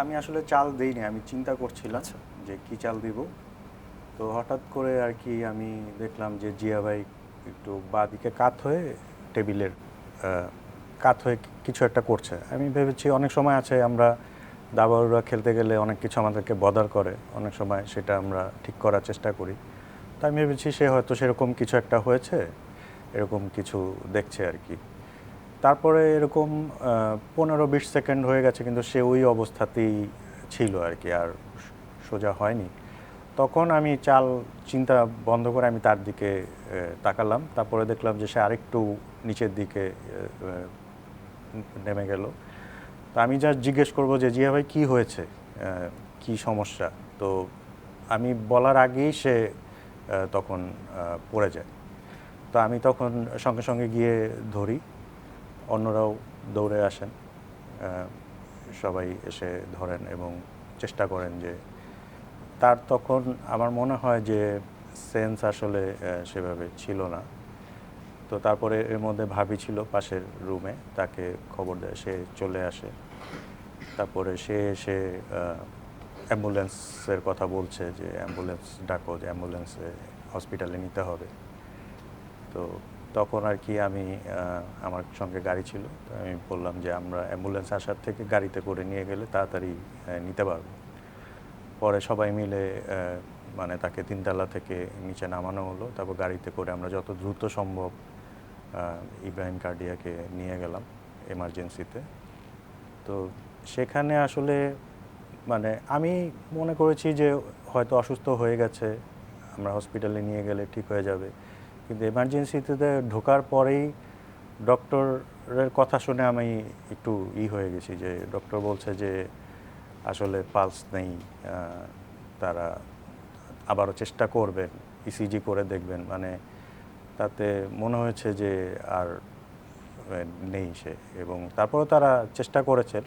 আমি আসলে চাল দিইনি আমি চিন্তা করছিলাম যে কি চাল দিব। তো হঠাৎ করে আর কি আমি দেখলাম যে জিয়া ভাই একটু বাঁদিকে কাত হয়ে টেবিলের কাত হয়ে কিছু একটা করছে। আমি ভেবেছি অনেক সময় আছে আমরা দাবারুরা খেলতে গেলে অনেক কিছু আমাদেরকে বদার করে অনেক সময় সেটা আমরা ঠিক করার চেষ্টা করি। তো আমি ভেবেছি সে হয়তো সেরকম কিছু একটা হয়েছে এরকম কিছু দেখছে আর কি। তারপরে এরকম পনেরো বিশ সেকেন্ড হয়ে গেছে কিন্তু সে ওই অবস্থাতেই ছিল আর কি, আর সোজা হয়নি। তখন আমি চাল, চিন্তা বন্ধ করে আমি তার দিকে তাকালাম। তারপরে দেখলাম যে সে আরেকটু নিচের দিকে নেমে গেল। তো আমি যা জিজ্ঞেস করব যে, জিয়া ভাই, কী হয়েছে? কি সমস্যা? তো আমি বলার আগেই সে তখন পড়ে যায়। তো আমি তখন সঙ্গে সঙ্গে গিয়ে ধরি। অন্যরাও দৌড়ে আসেন। সবাই এসে ধরেন এবং চেষ্টা করেন যে তার তখন আমার মনে হয় যে সেন্স আসলে সেভাবে ছিল না। তো তারপরে এর মধ্যে ভাবি ছিল পাশের রুমে, তাকে খবর দেয়, সে চলে আসে। তারপরে সে এসে অ্যাম্বুলেন্সের কথা বলছে যে অ্যাম্বুলেন্স ডাকো, যে অ্যাম্বুলেন্সে হসপিটালে নিতে হবে। তো তখন আর কি আমি আমার সঙ্গে গাড়ি ছিল। তো আমি বললাম যে আমরা অ্যাম্বুলেন্স আসার থেকে গাড়িতে করে নিয়ে গেলে তাড়াতাড়ি নিতে পারব। পরে সবাই মিলে মানে তাকে তিনতলা থেকে নিচে নামানো হলো। তারপর গাড়িতে করে আমরা যত দ্রুত সম্ভব ইব্রাহিম কার্ডিয়াকে নিয়ে গেলাম এমার্জেন্সিতে তো সেখানে আসলে মানে আমি মনে করেছি যে হয়তো অসুস্থ হয়ে গেছে, আমরা হসপিটালে নিয়ে গেলে ঠিক হয়ে যাবে। কিন্তু এমার্জেন্সিতে ঢোকার পরেই ডক্টরের কথা শুনে আমি একটু ই হয়ে গেছি যে ডক্টর বলছে যে আসলে পালস নেই তারা আবারও চেষ্টা করবেন ইসিজি করে দেখবেন। মানে তাতে মনে হয়েছে যে আর নেই সে। এবং তারপরেও তারা চেষ্টা করেছেন।